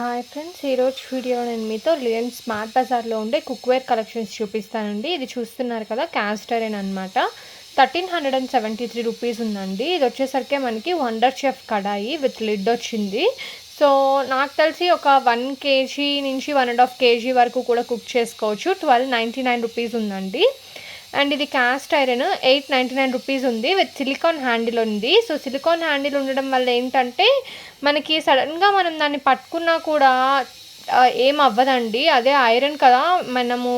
Hi friends ఈరోజు video నేను మీతో రిలయన్స్ స్మార్ట్ బజార్లో ఉండే కుక్వేర్ కలెక్షన్స్ చూపిస్తానండి. ఇది చూస్తున్నారు కదా క్యాస్టరేన్ అనమాట thirteen hundred and seventy three rupees ఉందండి. ఇది వచ్చేసరికి మనకి wonder chef kadai with lid వచ్చింది. సో నాకు తెలిసి ఒక వన్ కేజీ నుంచి వన్ అండ్ హాఫ్ కేజీ వరకు కూడా కుక్ చేసుకోవచ్చు. ట్వెల్వ్ నైంటీ నైన్ రూపీస్ ఉందండి. అండ్ ఇది cast iron eight ninety nine rupees ఉంది విత్ సిలికాన్ హ్యాండిల్ ఉంది. సో సిలికాన్ హ్యాండిల్ ఉండడం వల్ల ఏంటంటే మనకి సడన్గా మనం దాన్ని పట్టుకున్నా కూడా ఏం అవ్వదండి. అదే ఐరన్ కదా మనము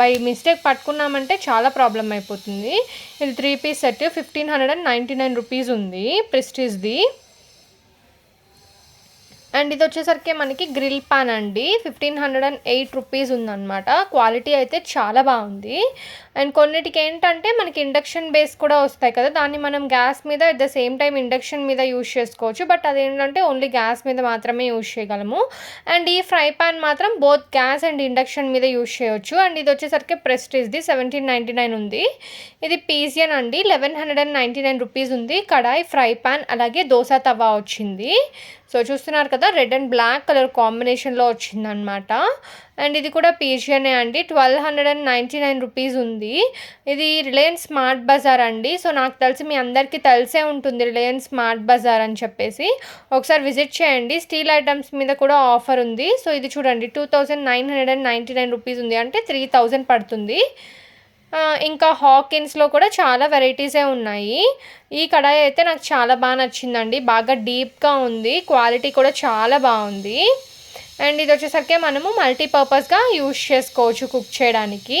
బై మిస్టేక్ పట్టుకున్నామంటే చాలా ప్రాబ్లం అయిపోతుంది. ఇది three piece set fifteen hundred and ninety nine rupees ఉంది ప్రెస్టీజ్ది. అండ్ ఇది వచ్చేసరికి మనకి గ్రిల్ పాన్ అండి. Fifteen hundred and eight rupees ఉందన్నమాట. క్వాలిటీ అయితే చాలా బాగుంది. అండ్ కొన్నిటికి ఏంటంటే మనకి ఇండక్షన్ బేస్ కూడా వస్తాయి కదా దాన్ని మనం గ్యాస్ మీద at the same time induction మీద యూజ్ చేసుకోవచ్చు. బట్ అదేంటంటే ఓన్లీ గ్యాస్ మీద మాత్రమే యూజ్ చేయగలము. అండ్ ఈ ఫ్రై పాన్ మాత్రం బోత్ గ్యాస్ అండ్ ఇండక్షన్ మీద యూజ్ చేయొచ్చు. అండ్ ఇది వచ్చేసరికి ప్రెస్టీజ్ది సెవెంటీన్ నైంటీ నైన్ ఉంది. ఇది పీజియన్ అండి. Eleven hundred and ninety nine rupees ఉంది. కడాయి ఫ్రై పాన్ అలాగే దోశ తవా వచ్చింది. సో చూస్తున్నారు కదా రెడ్ అండ్ బ్లాక్ కలర్ కాంబినేషన్లో వచ్చిందనమాట అండ్ ఇది కూడా పీజియనే అండి. Twelve hundred and ninety nine rupees ఉంది. ఇది రిలయన్స్ స్మార్ట్ బజార్ అండి. సో నాకు తెలిసి మీ అందరికీ తెలిసే ఉంటుంది రిలయన్స్ స్మార్ట్ బజార్ అని చెప్పేసి. ఒకసారి విజిట్ చేయండి. స్టీల్ ఐటమ్స్ మీద కూడా ఆఫర్ ఉంది. సో ఇది చూడండి two thousand nine hundred and ninety nine rupees ఉంది. అంటే త్రీ థౌజండ్ పడుతుంది. ఇంకా హాకిన్స్లో కూడా చాలా వెరైటీసే ఉన్నాయి. ఈ కడాయి అయితే నాకు చాలా బాగా నచ్చిందండి. బాగా డీప్గా ఉంది. క్వాలిటీ కూడా చాలా బాగుంది. అండ్ ఇది వచ్చేసరికి మనము మల్టీపర్పస్గా యూస్ చేసుకోవచ్చు కుక్ చేయడానికి.